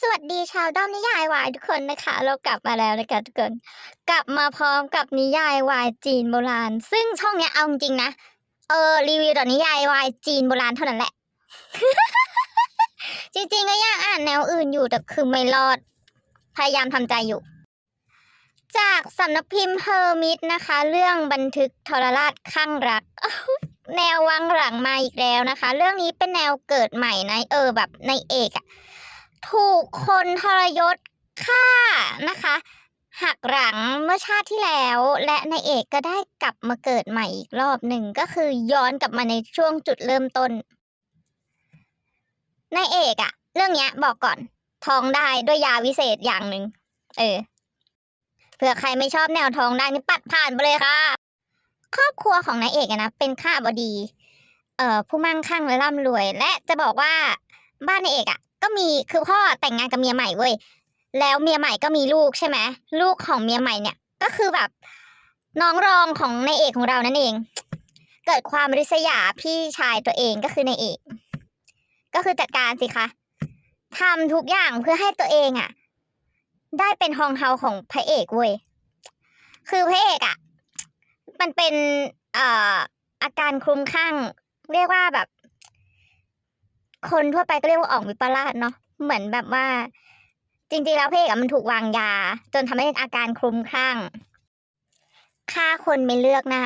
สวัสดีชาวด้อมนิยายวายทุกคนนะคะ เรากลับมาแล้วนะคะทุกคน กลับมาพร้อมกับนิยายวายจีนโบราณ ซึ่งช่องเนี้ยเอาจริงนะ เออรีวิวแต่นิยายวายจีนโบราณเท่านั้นแหละ จริงๆก็อยากอ่านแนวอื่นอยู่แต่คือไม่รอด พยายามทำใจอยู่ จากสำนักพิมพ์เฮอร์มิตนะคะ เรื่องบันทึกทรราชข้างรักแนววังหลังมาอีกแล้วนะคะ เรื่องนี้เป็นแนวเกิดใหม่นะเออแบบในเอกอะ ถูกคนทรยศฆ่านะคะหักหลังเมื่อชาติที่แล้ว และในเอกก็ได้กลับมาเกิดใหม่อีกรอบหนึ่งก็คือย้อนกลับมาในช่วงจุดเริ่มต้นในเอกอะเรื่องเนี้ยบอกก่อนท้องได้ด้วยยาวิเศษอย่างหนึ่งเออเผื่อใครไม่ชอบแนวท้องได้นี่ปัดผ่านไปเลยค่ะ ครอบครัวของนายเอกอะนะเป็นข้าบดี เอ่อผู้มั่งคั่งและร่ำรวย และจะบอกว่าบ้านนายเอกอะ ก็มีคือพ่อแต่งงานกับเมียใหม่เว้ยแล้วเมียใหม่ก็มีลูกใช่ไหมลูกของเมียใหม่เนี่ย ก็คือแบบน้องรองของนายเอกของเรานั่นเอง เกิดความริษยาพี่ชายตัวเองก็คือนายเอก ก็คือจัดการสิคะทำทุกอย่างเพื่อให้ตัวเองอะได้เป็นฮองเฮาของพระเอกเว้ยคือพระเอกอะมันเป็นเอ่ออาการคลุมคลั่งเรียกว่าแบบ คนทั่วไปก็เรียกว่าออกวิปลาสเนาะเหมือนแบบว่า จริงๆแล้วเพกอะมันถูกวางยา จนทำให้อาการคลุมคลั่งฆ่าคนไม่เลือกหน้า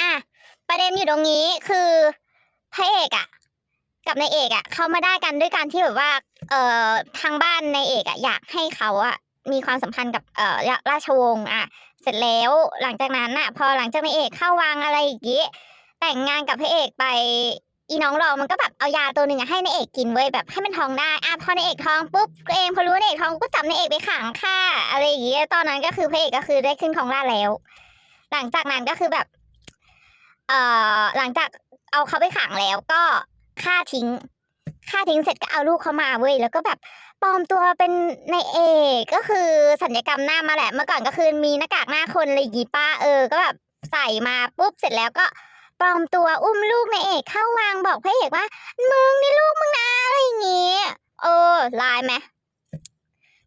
อะประเด็นอยู่ตรงนี้คือพระเอกอะกับนายเอกอะเขามาได้กันด้วยการที่แบบว่า เอ่อทางบ้านนายเอกอะอยากให้เขาอะมีความสัมพันธ์กับเอ่อราชวงศ์อะเสร็จแล้วหลังจากนั้นน่ะพอหลังจากนายเอกเข้าวังอะไรอย่างงี้แต่งงานกับพระเอกไป อีน้องรองมันก็แบบเอายาตัวหนึ่งอะให้นายเอกกินไว้ยแบบให้มันท้องได้อะพอนายเอกท้องปุ๊บตัวเองพอรู้ว่านายเอกท้องก็จับนายเอกไปขังค่ะ อะไรอย่างเงี้ยตอนนั้นก็คือพระเอกก็คือได้ขึ้นของราชแล้ว หลังจากนั้นก็คือแบบ เอ่อหลังจากเอาเขาไปขังแล้วก็ฆ่าทิ้งฆ่าทิ้งเสร็จก็เอาลูกเขามาเว้ยแล้วก็แบบปลอมตัวเป็นในายเอกก็คือสัญญกรรมหน้ามาแหละเมื่อก่อนก็คือมีหน้ากากหน้าคนอะไรอย่างงี้ป้าเออ ก็แบบใส่มาปุ๊บเสร็จแล้วก็ ปลอมตัวอุ้มลูกในายเอกเข้าวางบอกพระเอกว่า มึงนี่ลูกมึงนะอะไรอย่างงี้ เออลายไหม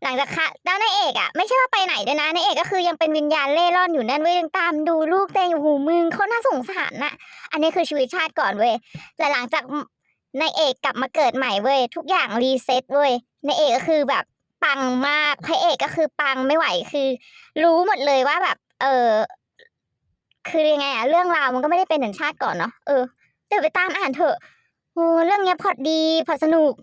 หลังจากค่ะแล้วนายเอกอะไม่ใช่ว่าไปไหนด้วยนะนายเอกก็คือยังเป็นวิญญาณเล่ร่อนอยู่นั่นเว้ยยังตามดูลูกแต่อยู่หูมึงเขาน่าสงสารน่ะ อันนี้คือชีวิตชาติก่อนเว้ยแต่หลังจากนายเอกกลับมาเกิดใหม่เว้ยทุกอย่างรีเซ็ตเว้ยนายเอกก็คือแบบปังมากพระเอกก็คือปังไม่ไหวคือ รู้หมดเลยว่าแบบ เออ คือยังไงอะเรื่องราวมันก็ไม่ได้เป็นเหมือนชาติก่อนเนาะเออเดี๋ยวไปตามอ่านเถอะโอ้เรื่องเนี้ยพอดดีพอดสนุก